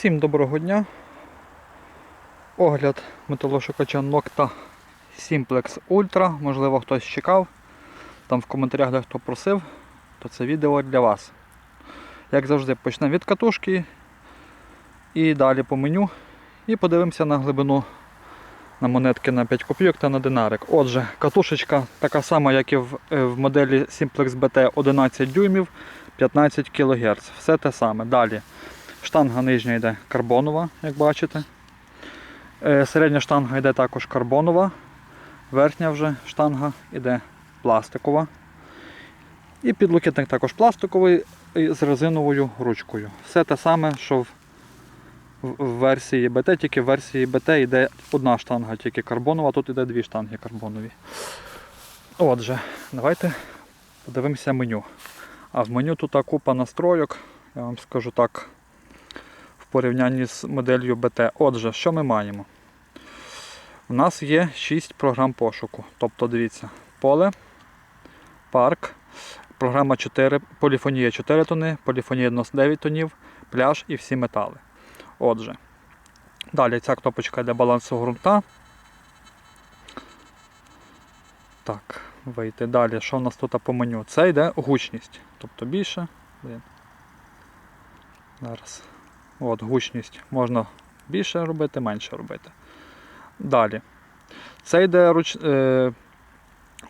Всім доброго дня. Огляд металошукача Nocta Simplex Ultra. Можливо, хтось чекав. Там в коментарях дехто просив, то це відео для вас. Як завжди, почнемо від катушки і далі по меню. І подивимося на глибину на монетки на 5 копійок та на динарик. Отже, катушечка така сама, як і в, е, в моделі Simplex BT 11 дюймів 15 кГц. Все те саме. Далі. Штанга нижня йде карбонова, як бачите. Е, Середня штанга йде також карбонова. Верхня вже штанга йде пластикова. І підлокітник також пластиковий з резиновою ручкою. Все те саме, що в, версії BT, тільки в версії BT йде одна штанга, тільки карбонова, тут йде дві штанги карбонові. Отже, давайте подивимося меню. А в меню тут купа настройок, я вам скажу так, порівнянні з моделлю BT. Отже, що ми маємо? У нас є 6 програм пошуку. Тобто, дивіться, поле, парк, програма 4, поліфонія 4 тони, поліфонія 99 тонів, пляж і всі метали. Отже, далі ця кнопочка йде балансу ґрунта. Так, вийти. Далі, що в нас тут по меню? Це йде гучність. Тобто більше. Зараз. От, гучність. Можна більше робити, менше робити. Далі. Це йде руч, е,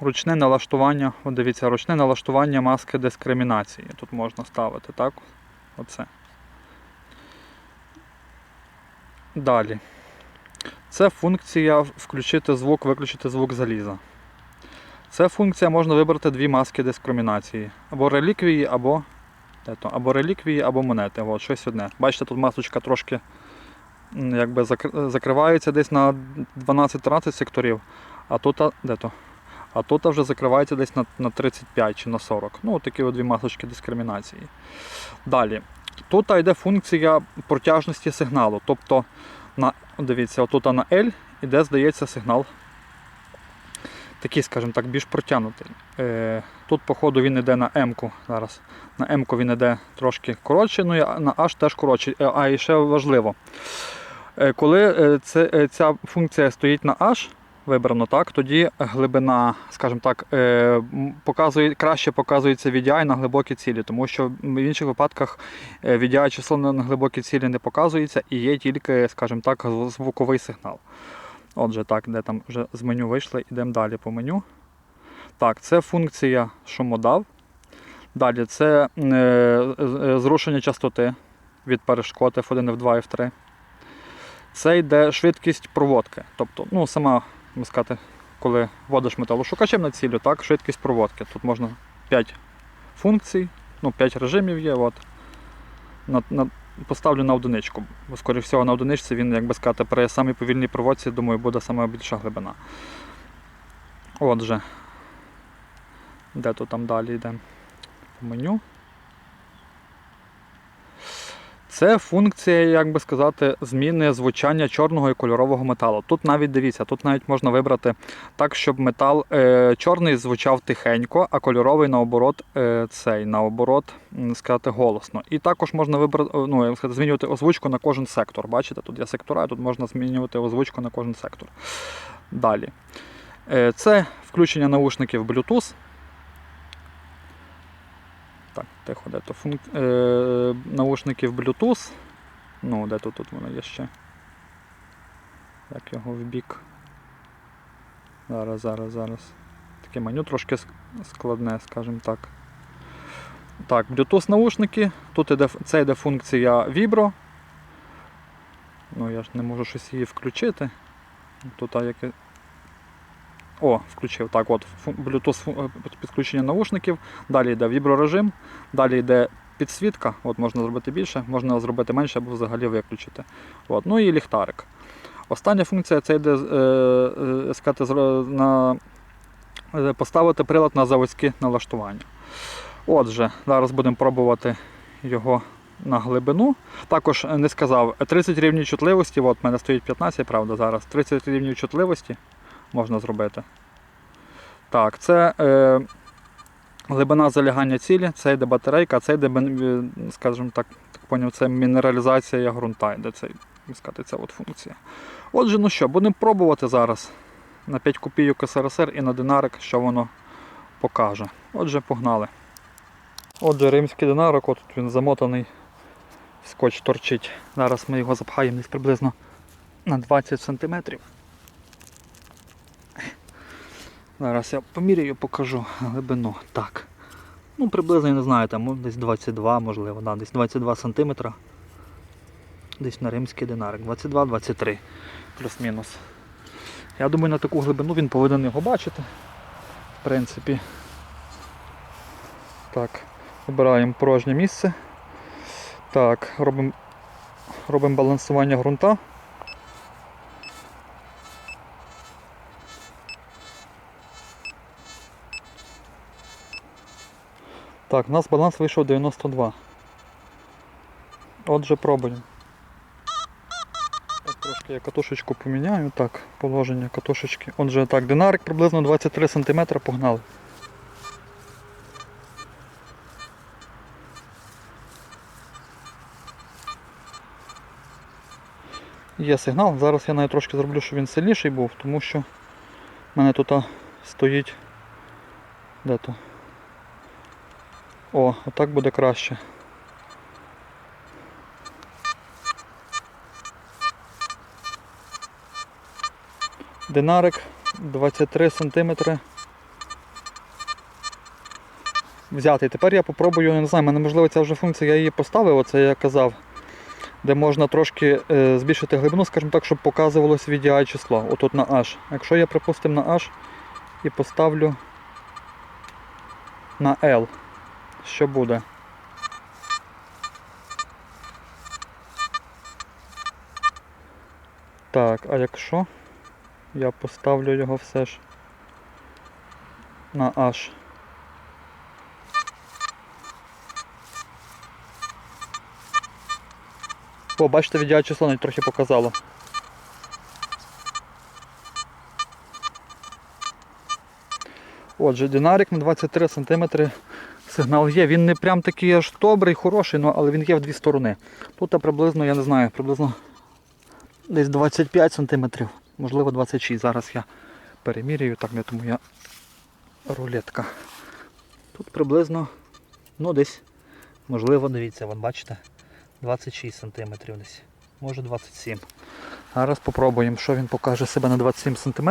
ручне налаштування. От дивіться, ручне налаштування маски дискримінації. Тут можна ставити, так? Оце. Далі. Це функція включити звук, виключити звук заліза. Це функція можна вибрати дві маски дискримінації. Або реліквії, або, або реліквії, або монети. От, щось одне. Бачите, тут масочка трошки якби закривається десь на 12-13 секторів, а тут, де то? А тут вже закривається десь на, на 35 чи на 40. Ну, такі дві масочки дискримінації. Далі. Тут йде функція протяжності сигналу. Тобто, на, дивіться, отут на L іде, здається, сигнал такий, скажімо так, більш протягнутий. Тут, походу, він йде на М-ку зараз. На М-ку він йде трошки коротше, ну і на H теж коротше. Е, А і ще важливо. Е, коли е, ця функція стоїть на H, вибрано так, тоді глибина, скажімо так, показує, краще показується VDI на глибокі цілі, тому що в інших випадках VDI число на глибокі цілі не показується і є тільки, скажімо так, звуковий сигнал. Отже, так, де там вже з меню вийшли, йдемо далі по меню. Так, це функція шумодав. Далі це е, е, зрушення частоти від перешкод F1, F2, F3. Це йде швидкість проводки. Тобто, ну, сама, сказати, коли вводиш металошукачем на цілю, так, швидкість проводки. Тут можна 5 функцій, ну, 5 режимів є. От. На, на, поставлю на одиничку. Бо, скоріше всього, на одиничці він, як би сказати, при самій повільній проводці, думаю, буде саме більша глибина. Отже, де то там далі йде по меню. Це функція, як би сказати, зміни звучання чорного і кольорового металу. Тут навіть дивіться, тут навіть можна вибрати так, щоб метал е, чорний звучав тихенько, а кольоровий наоборот е, цей, наоборот, сказати, голосно. І також можна вибрати, ну, як сказати, змінювати озвучку на кожен сектор. Бачите, тут є сектора, тут можна змінювати озвучку на кожен сектор. Далі. Е, це включення наушників Bluetooth. Так, тихо, де функ... е, наушників Bluetooth. Ну, де то тут воно є ще. Як його в бік. Зараз, зараз, зараз. Таке меню трошки складне, скажімо так. Так, Bluetooth наушники. Тут іде, це йде функція Vibro. Ну, я ж не можу щось її включити. Тут яке. О, включив. Так, от Bluetooth е, підключення наушників. Далі йде віброрежим, далі йде підсвітка. От можна зробити більше, можна зробити менше або взагалі виключити. От. Ну і ліхтарик. Остання функція це йде е, е, сказати, на, е, поставити прилад на заводське налаштування. Отже, зараз будемо пробувати його на глибину. Також не сказав, 30 рівнів чутливості, от в мене стоїть 15, правда, зараз. 30 рівнів чутливості можна зробити. Так, це е, глибина залягання цілі, це йде батарейка, це йде, е, скажімо так, зрозумів, це мінералізація ґрунта, де цей, сказати, ця от функція. Отже, ну що, будемо пробувати зараз на 5 копійок СРСР і на динарик, що воно покаже. Отже, погнали. Отже, римський динарик, от він замотаний, скотч торчить. Зараз ми його запхаємо десь приблизно на 20 см. Зараз я поміряю, покажу глибину. Так. Ну, приблизно, я не знаю, там десь 22, можливо, да, десь 22 см. Десь на римський динарик. 22-23 плюс-мінус. Я думаю, на таку глибину він повинен його бачити. В принципі. Так, вибираємо порожнє місце. Так, робимо робимо балансування ґрунта. Так, у нас баланс вийшов 92. Отже, пробуємо. Трошки я катушечку поміняю. Так, положення катушечки. Отже, так, динарик приблизно 23 см погнали. Є сигнал. Зараз я навіть трошки зроблю, щоб він сильніший був, тому що в мене тут стоїть. Де то? О, отак буде краще. Динарик 23 см. Взятий. Тепер я попробую, не знаю, мене можливо ця вже функція, я її поставив, оце я казав, де можна трошки е, збільшити глибину, скажімо так, щоб показувалось VDI число. Отут на H. Якщо я припустимо на H і поставлю на L, що буде? Так, а якщо я поставлю його все ж на H. О, бачите, відділя число навіть трохи показало. Отже, динарик на 23 см сигнал є. Він не прям такий аж добрий, хороший, але він є в дві сторони. Тут приблизно, я не знаю, приблизно десь 25 см, можливо 26 Зараз я перемірюю, так не тому я рулетка. Тут приблизно, ну десь, можливо, дивіться, вон бачите, 26 см десь, може 27 Зараз попробуємо, що він покаже себе на 27 см.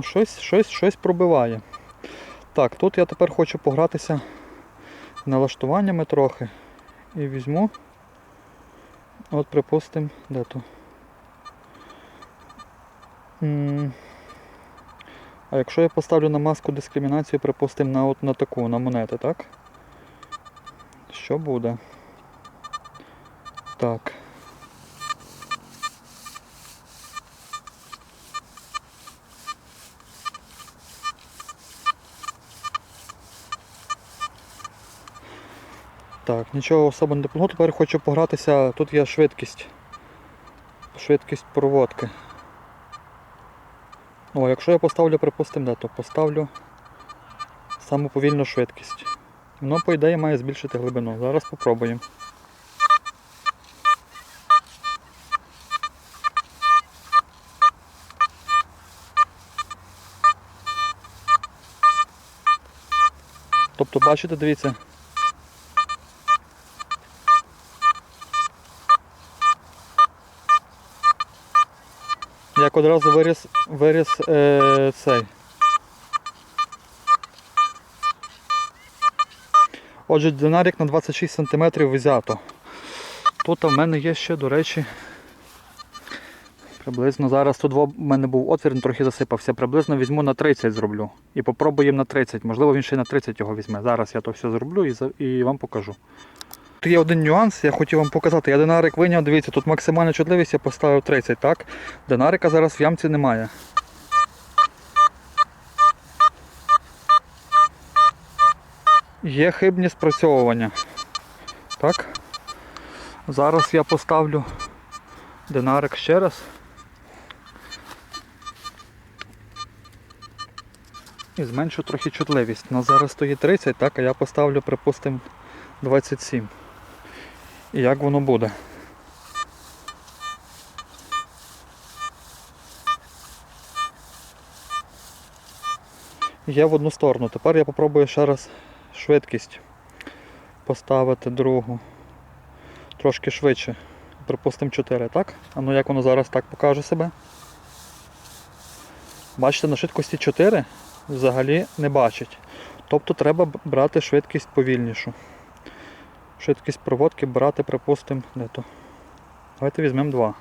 Ну, щось, щось, щось пробиває. Так, тут я тепер хочу погратися налаштуваннями трохи. І візьму. От, припустимо, де то? А якщо я поставлю на маску дискримінацію, припустимо, на на таку, на монети, так? Що буде? Так. Так, нічого особо не допомогло. Тепер хочу погратися. Тут є швидкість. Швидкість проводки. О, якщо я поставлю, припустимо, де, то поставлю саму повільну швидкість. Воно, по ідеї, має збільшити глибину. Зараз спробуємо. Тобто, бачите, дивіться. Як одразу виріс, виріс е, цей. Отже, динарик на 26 см взято. Тут в мене є ще, до речі, приблизно зараз тут в мене був отвір, він трохи засипався. Приблизно візьму на 30 зроблю. І попробуємо на 30. Можливо, він ще на 30 його візьме. Зараз я то все зроблю і, і вам покажу. Тут є один нюанс, я хотів вам показати. Я динарик виняв, дивіться, тут максимальна чутливість я поставив 30, так? Динарика зараз в ямці немає. Є хибні спрацьовування. Так. Зараз я поставлю динарик ще раз. І зменшу трохи чутливість. У нас зараз стоїть 30, так, а я поставлю, припустимо, 27. І як воно буде? Є в одну сторону. Тепер я попробую ще раз швидкість поставити другу. Трошки швидше. Припустимо 4, так? А ну як воно зараз так покаже себе? Бачите, на швидкості 4 взагалі не бачить. Тобто треба брати швидкість повільнішу. Швидкість проводки брати, припустимо, де то. Давайте візьмемо 2.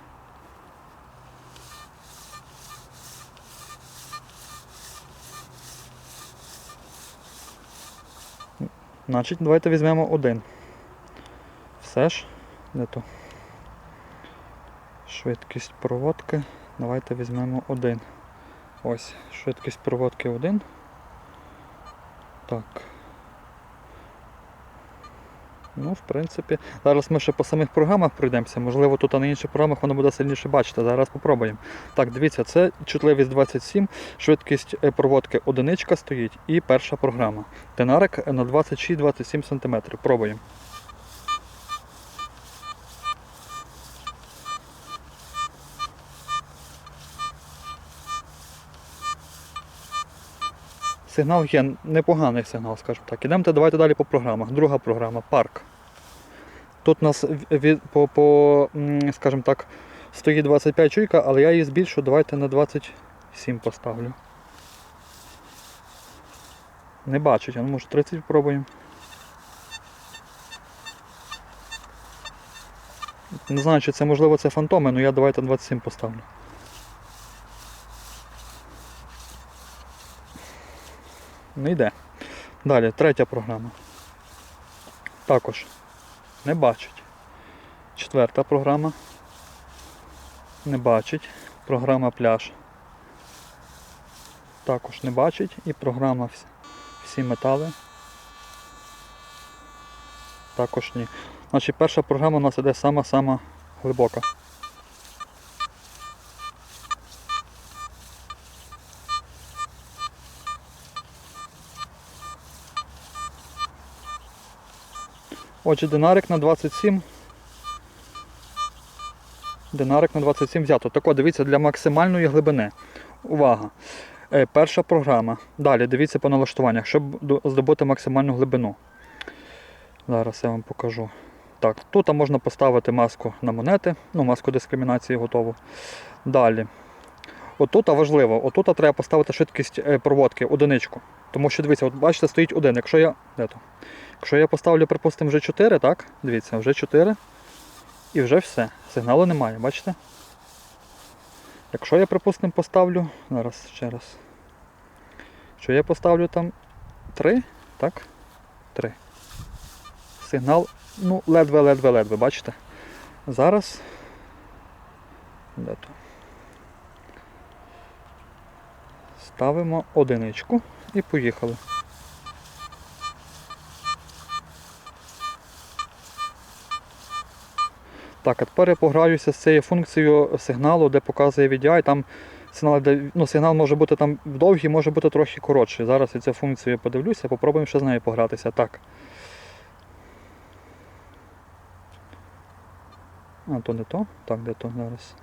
Значить, давайте візьмемо один. Все ж, де то? Швидкість проводки. Давайте візьмемо один. Ось, швидкість проводки 1. Так. Ну, в принципі, зараз ми ще по самих програмах пройдемося. Можливо, тут а на інших програмах воно буде сильніше бачити. Зараз спробуємо. Так, дивіться, це чутливість 27, швидкість е, проводки одиничка стоїть і перша програма. Тенарик на 26-27 см. Пробуємо. Сигнал є непоганий сигнал, скажімо так. Ідемте давайте далі по програмах. Друга програма парк. Тут у нас від, по, по скажімо так, стоїть 25 чуйка, але я її збільшу, давайте на 27 поставлю. Не бачить, а ну може 30 спробуємо. Не знаю, чи це можливо це фантоми, але я давайте 27 поставлю. Не йде. Далі, третя програма. Також не бачить. Четверта програма. Не бачить. Програма пляж. Також не бачить. І програма всі метали. Також ні. Значить перша програма у нас іде сама-сама глибока. Отже, динарик на 27. Динарик на 27 взято. Так от, дивіться, для максимальної глибини. Увага. Е, перша програма. Далі дивіться по налаштуваннях, щоб здобути максимальну глибину. Зараз я вам покажу. Так, тут можна поставити маску на монети, ну, маску дискримінації готову. Далі. Отут важливо, отут треба поставити швидкість е, проводки, одиничку. Тому що дивіться, от бачите, стоїть один. Якщо я. Де то? Якщо я поставлю, припустимо, вже 4, так? Дивіться, вже 4. І вже все. Сигналу немає, бачите? Якщо я, припустимо, поставлю. Зараз ще раз. Якщо я поставлю там 3, так? 3. Сигнал, ну, ледве-ледве-ледве, бачите? Зараз. Де то? Ставимо одиничку і поїхали. Так, а тепер я пограюся з цією функцією сигналу, де показує VDI. Там сигнал, де, ну, сигнал може бути там довгий, може бути трохи коротший. Зараз я цю функцію подивлюся, попробуємо ще з нею погратися. Так. А, то не то. Так, де то зараз.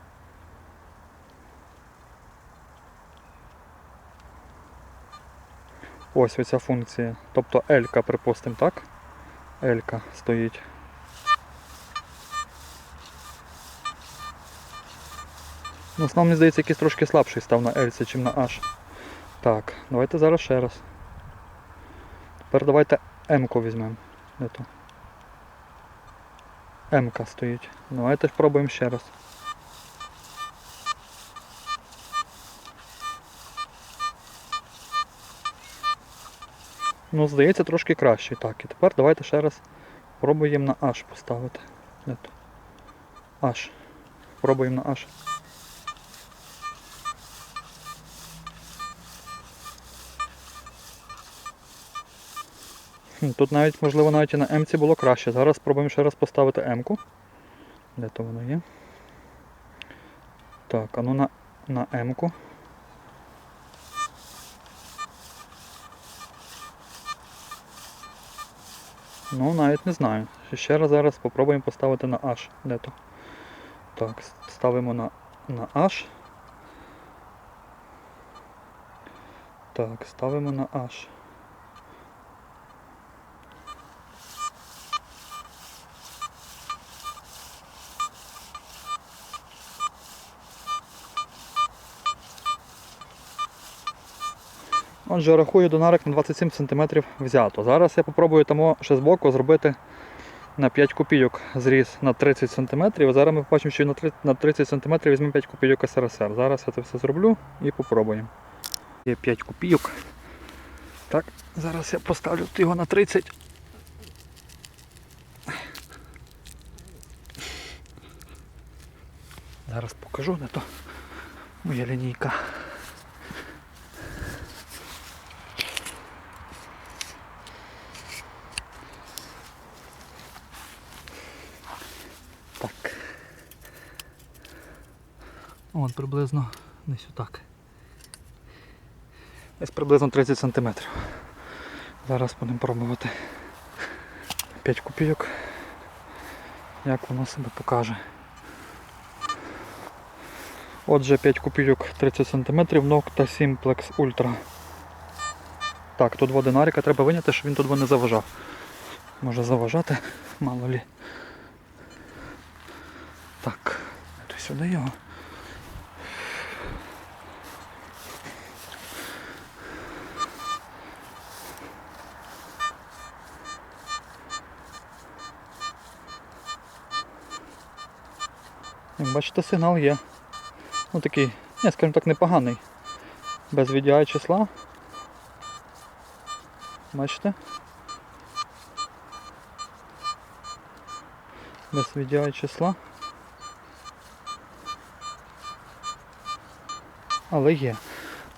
Ось оця функція. Тобто L, припустимо, так? L стоїть. Ну, основно, мені здається, якийсь трошки слабший став на L, чим на H. Так, давайте зараз ще раз. Тепер давайте М-ку візьмемо. Де то? М-ка стоїть. Давайте спробуємо ще раз. Ну, здається, трошки краще. Так, і тепер давайте ще раз пробуємо на H поставити. Де то? H. Пробуємо на H. Тут навіть, можливо, навіть і на М-ці було краще. Зараз спробуємо ще раз поставити М-ку. Де то воно є? Так, а ну на, на М-ку. Ну, навіть не знаю. Ще- раз зараз спробуємо поставити на H. Де то? Так, ставимо на, на H. Так, ставимо на H. Отже, рахую донарик на 27 см взято. Зараз я попробую тому ще збоку зробити на 5 копійок зріз на 30 см. Зараз ми побачимо, що на 30 см візьмемо 5 копійок СРСР. Зараз я це все зроблю і попробуємо. Є 5 копійок. Так, зараз я поставлю його на 30. Зараз покажу, де то моя лінійка. От приблизно десь отак. Десь приблизно 30 см. Зараз будемо пробувати 5 копійок. Як воно себе покаже. Отже, 5 копійок 30 см, Nocta Simplex Ultra. Так, тут два динарика треба виняти, щоб він тут не заважав. Може заважати, мало лі. Так, то сюди його. Як бачите, сигнал є. Ну такий, я скажімо так, непоганий. Без VDI числа. Бачите? Без VDI числа. Але є.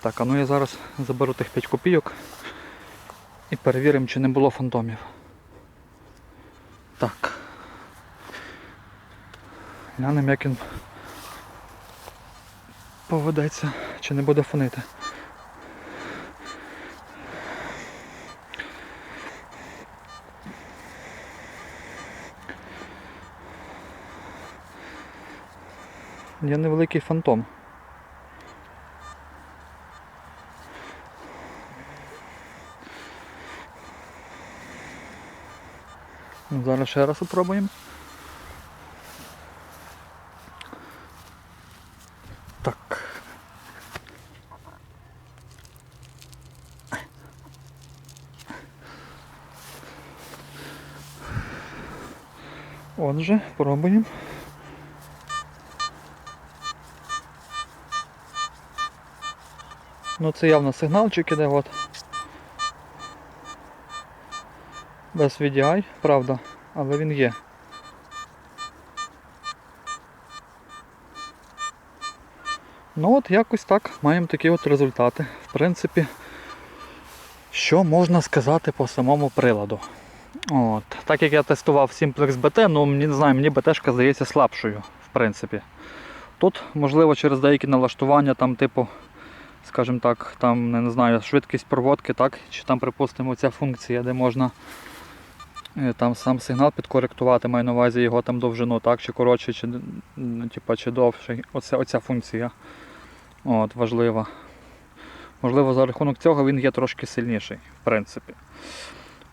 Так, а ну я зараз заберу тих 5 копійок і перевіримо, чи не було фантомів. Так. Глянемо, як він поведеться, чи не буде фонити. Є невеликий фантом. Ну, Зараз ще раз спробуємо. Отже, пробуємо. Ну це явно сигналчик іде, от. Без VDI, правда, але він є. Ну от якось так маємо такі от результати. В принципі, що можна сказати по самому приладу. От. Так як я тестував Simplex BT, ну не знаю, мені BT здається слабшою, в принципі. Тут, можливо, через деякі налаштування, там, типу, скажімо так, там, не, знаю, швидкість проводки, так, чи там, припустимо, ця функція, де можна е, там сам сигнал підкоректувати, маю на увазі його там довжину, так, чи коротше, чи, м, типа, чи довше. Оце, оця функція от, важлива. Можливо, за рахунок цього він є трошки сильніший, в принципі.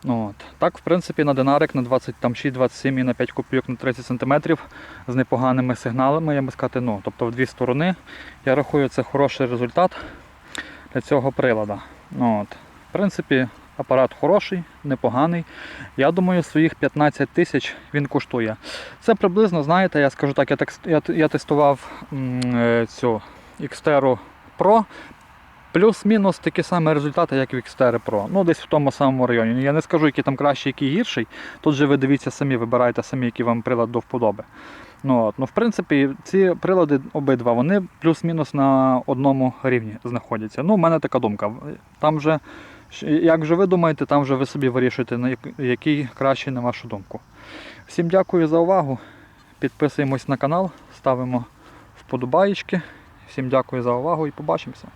Ну, От. Так, в принципі, на динарик на 26-27 і на 5 копійок на 30 см з непоганими сигналами, я би сказати, ну, тобто в дві сторони. Я рахую, це хороший результат для цього прилада. Ну, от. В принципі, апарат хороший, непоганий. Я думаю, своїх 15 тисяч він коштує. Це приблизно, знаєте, я скажу так, я, я, я тестував м, е, цю Xterra Pro. Плюс-мінус такі самі результати, як в Xterra Pro. Ну, десь в тому самому районі. Я не скажу, який там кращий, який гірший. Тут же ви дивіться самі, вибирайте самі, який вам прилад до вподоби. Ну, от. ну, в принципі, ці прилади обидва, вони плюс-мінус на одному рівні знаходяться. Ну, у мене така думка. Там вже Як вже ви думаєте, там вже ви собі вирішуєте, який кращий на вашу думку. Всім дякую за увагу. Підписуємось на канал, ставимо вподобаєчки. Всім дякую за увагу і побачимося.